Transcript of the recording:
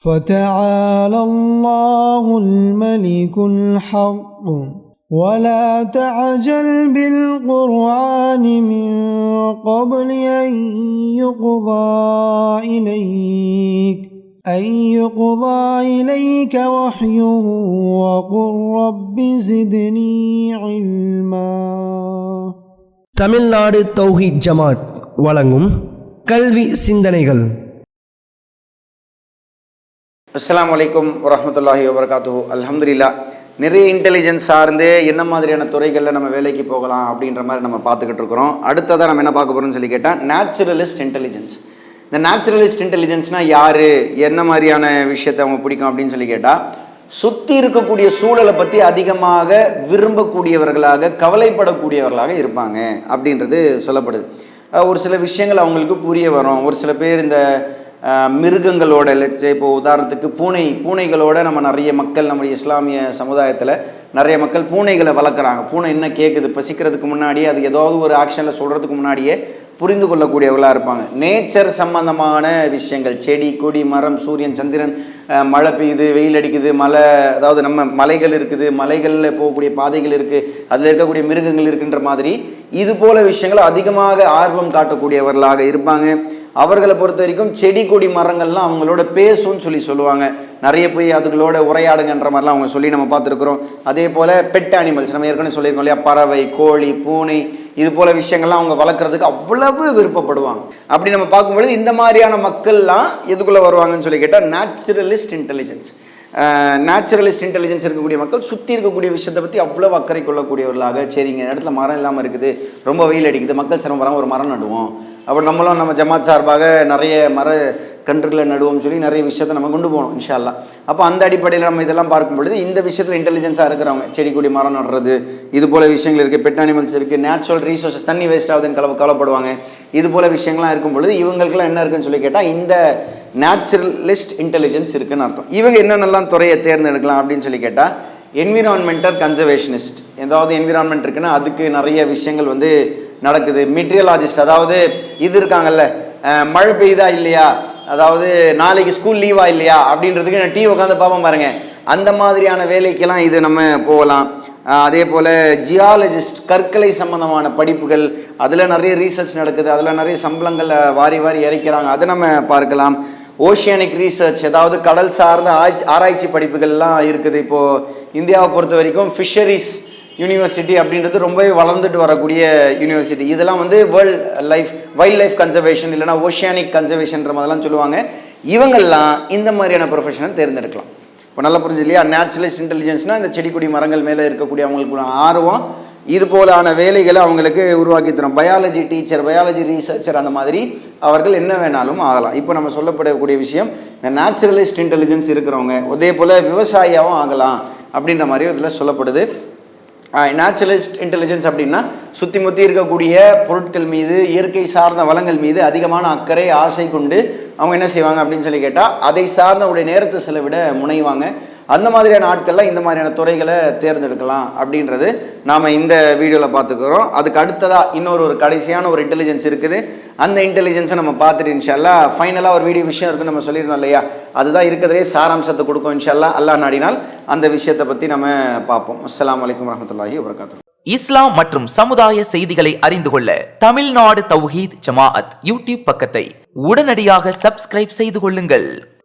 فتعالى الله الملك الحق ولا تعجل بالقرآن من قبل أن يقضى إليك أن يقضى إليك وحيه وقل رب زدني علما தமிழ்நாடு தௌஹீத் ஜமாத் வழங்கும் கல்வி சிந்தனைகள் அஸ்லாம் வலைக்கம் வரமத்துல்லாஹி வபரகாத்து அலமதுல்லா நிறைய இன்டெலிஜென்ஸ் சார்ந்து என்ன மாதிரியான துறைகளில் நம்ம வேலைக்கு போகலாம் அப்படின்ற மாதிரி நம்ம பார்த்துக்கிட்டு இருக்கிறோம். அடுத்ததாக நம்ம என்ன பார்க்க போகிறோம்னு சொல்லி கேட்டால் நேச்சுரலிஸ்ட் இன்டெலிஜென்ஸ் இந்த நேச்சுரலிஸ்ட் இன்டெலிஜென்ஸ்னால் யார்? என்ன மாதிரியான விஷயத்தை அவங்க பிடிக்கும் அப்படின்னு சொல்லி கேட்டால் சுற்றி இருக்கக்கூடிய சூழலை பற்றி அதிகமாக விரும்பக்கூடியவர்களாக கவலைப்படக்கூடியவர்களாக இருப்பாங்க அப்படின்றது சொல்லப்படுது. ஒரு சில விஷயங்கள் அவங்களுக்கு புரிய வரும். ஒரு சில பேர் இந்த மிருகங்களோட லட்ச இப்போ உதாரணத்துக்கு பூனை பூனைகளோட நம்ம நிறைய மக்கள் நம்முடைய இஸ்லாமிய சமுதாயத்தில் நிறைய மக்கள் பூனைகளை வளர்க்குறாங்க. பூனை என்ன கேட்குது பசிக்கிறதுக்கு முன்னாடியே அது ஏதாவது ஒரு ஆக்ஷனில் சொல்கிறதுக்கு முன்னாடியே புரிந்து கொள்ளக்கூடியவர்களாக இருப்பாங்க. நேச்சர் சம்பந்தமான விஷயங்கள் செடி கொடி மரம் சூரியன் சந்திரன் மழை பெய்யுது வெயில் அடிக்குது மலை அதாவது நம்ம மலைகள் இருக்குது மலைகளில் போகக்கூடிய பாதைகள் இருக்குது அதில் இருக்கக்கூடிய மிருகங்கள் இருக்குன்ற மாதிரி இது போல விஷயங்கள் அதிகமாக ஆர்வம் காட்டக்கூடியவர்களாக இருப்பாங்க. அவர்களை பொறுத்த வரைக்கும் செடி கொடி மரங்கள்லாம் அவங்களோட பேசும்னு சொல்லி சொல்லுவாங்க. நிறைய போய் அதுகளோட உரையாடுங்கன்ற மாதிரிலாம் அவங்க சொல்லி நம்ம பார்த்துருக்குறோம். அதே போல் பெட் அனிமல்ஸ் நம்ம ஏற்கனவே சொல்லியிருக்கோம் இல்லையா? பறவை கோழி பூனை இது போல விஷயங்கள்லாம் அவங்க வளர்க்குறதுக்கு அவ்வளவு விருப்பப்படுவாங்க. அப்படி நம்ம பார்க்கும்பொழுது இந்த மாதிரியான மக்கள்லாம் எதுக்குள்ளே வருவாங்கன்னு சொல்லி கேட்டால் நேச்சுரலிஸ்ட் இன்டெலிஜென்ஸ் நேச்சுரலிஸ்ட் இன்டெலிஜென்ஸ் இருக்கக்கூடிய மக்கள் சுற்றி இருக்கக்கூடிய விஷயத்தை பற்றி அவ்வளோ அக்கறை கொள்ளக்கூடியவர்களாக சரிங்க இந்த இடத்துல மரம் இல்லாமல் இருக்குது ரொம்ப வெயில் அடிக்குது மக்கள் சிரமம் ஒரு மரம் நடுவோம். அப்போ நம்மளும் நம்ம ஜமாத் சார்பாக நிறைய மர கன்றுகளை நடுவோம்னு சொல்லி நிறைய விஷயத்தை நம்ம கொண்டு போகணும் இன்ஷா அப்போ அந்த அடிப்படையில் நம்ம இதெல்லாம் பார்க்கும் பொழுது இந்த விஷயத்தில் இன்டெலிஜென்ஸாக இருக்கிறவங்க செடி கொடி மரம் நடுறது இது போல விஷயங்கள் இருக்குது பெட் அனிமல்ஸ் இருக்குது நேச்சுரல் ரீசோர்ஸஸ் தண்ணி வேஸ்ட் ஆகுதுன்னு கவலை கவலைப்படுவாங்க. இது போல விஷயங்கள்லாம் இருக்கும் பொழுது இவங்களுக்குலாம் என்ன இருக்குன்னு சொல்லி கேட்டால் இந்த நேச்சுரலிஸ்ட் இன்டெலிஜென்ஸ் இருக்குன்னு அர்த்தம். இவங்க என்னென்னலாம் துறையை தேர்ந்தெடுக்கலாம் அப்படின்னு சொல்லி கேட்டால் என்விரான்மெண்டல் கன்சர்வேஷனிஸ்ட் ஏதாவது என்விரான்மெண்ட் இருக்குன்னா அதுக்கு நிறைய விஷயங்கள் வந்து நடக்குது. மெட்டீரியலாஜிஸ்ட் அதாவது இது இருக்காங்கல்ல மழை பெய்யுதா இல்லையா? அதாவது நாளைக்கு ஸ்கூல் லீவா இல்லையா? அப்படின்றதுக்கு நான் டீ உட்காந்து பார்ப்போம் பாருங்க. அந்த மாதிரியான வேலைக்கெல்லாம் இது நம்ம போகலாம். அதே போல் ஜியாலஜிஸ்ட் கற்களை சம்பந்தமான படிப்புகள் அதில் நிறைய ரீசர்ச் நடக்குது. அதில் நிறைய சம்பளங்களை வாரி வாரி இறைக்கிறாங்க. அதை நம்ம பார்க்கலாம். ஓஷியானிக் ரீசர்ச் ஏதாவது கடல் சார்ந்த ஆராய்ச்சி படிப்புகள்லாம் இருக்குது. இப்போது இந்தியாவை பொறுத்த வரைக்கும் ஃபிஷரிஸ் யூனிவர்சிட்டி அப்படின்றது ரொம்பவே வளர்ந்துட்டு வரக்கூடிய யூனிவர்சிட்டி இதெல்லாம் வந்து world life wild life conservation இல்லைனா ஓஷியானிக் கன்சர்வேஷன்ற மாதிரிலாம் சொல்லுவாங்க. இவங்கெல்லாம் இந்த மாதிரியான ப்ரொஃபஷனை தேர்ந்தெடுக்கலாம். இப்போ நல்லா புரிஞ்சு இல்லையா? நேச்சுரலிஸ்ட் இன்டெலிஜென்ஸ்னால் இந்த செடி கொடி மரங்கள் மேலே இருக்கக்கூடிய அவங்களுக்கு ஆர்வம் இது போலான வேலைகளை அவங்களுக்கு உருவாக்கி தரும். பயாலஜி டீச்சர் பயாலஜி ரீசர்ச்சர் அந்த மாதிரி அவர்கள் என்ன வேணாலும் ஆகலாம். இப்போ நம்ம சொல்லப்படக்கூடிய விஷயம் இந்த நேச்சுரலிஸ்ட் இன்டெலிஜென்ஸ் இருக்கிறவங்க அதே போல் விவசாயியாகவும் ஆகலாம் அப்படின்ற மாதிரி இதில் சொல்லப்படுது. நேச்சுரலிஸ்ட் இன்டெலிஜென்ஸ் அப்படின்னா சுற்றி முற்றி இருக்கக்கூடிய பொருட்கள் மீது இயற்கை சார்ந்த வளங்கள் மீது அதிகமான அக்கறை ஆசை கொண்டு அவங்க என்ன செய்வாங்க அப்படின்னு சொல்லி கேட்டால் அதை சார்ந்த உடைய நேரத்தை செலவிட முனைவாங்க. அந்த மாதிரியான ஆட்கள்லாம் இந்த மாதிரியான துறைகளை தேர்ந்தெடுக்கலாம் அப்படின்றது நாம் இந்த வீடியோவில் பார்த்துக்கிறோம். அதுக்கு அடுத்ததாக இன்னொரு ஒரு கடைசியான ஒரு இன்டெலிஜென்ஸ் இருக்குது. அந்த இன்டெலிஜென்ஸை நம்ம பார்த்துட்டு இன்ஷால்லா ஃபைனலாக ஒரு வீடியோ விஷயம் இருக்குன்னு நம்ம சொல்லியிருந்தோம் இல்லையா? அதுதான் இருக்கிறதே சாராம்சத்தை கொடுக்கும் இன்ஷால்லா அல்லா நாடினால் அந்த விஷயத்தை பற்றி நம்ம பார்ப்போம். அஸ்லாம் வலைக்கம் வரமத்துல்லாஹி வரகாத்து இஸ்லாம் மற்றும் சமுதாய செய்திகளை அறிந்து கொள்ள தமிழ்நாடு தௌஹீத் ஜமாஅத் யூடியூப் பக்கத்தை உடனடியாக சப்ஸ்கிரைப் செய்து கொள்ளுங்கள்.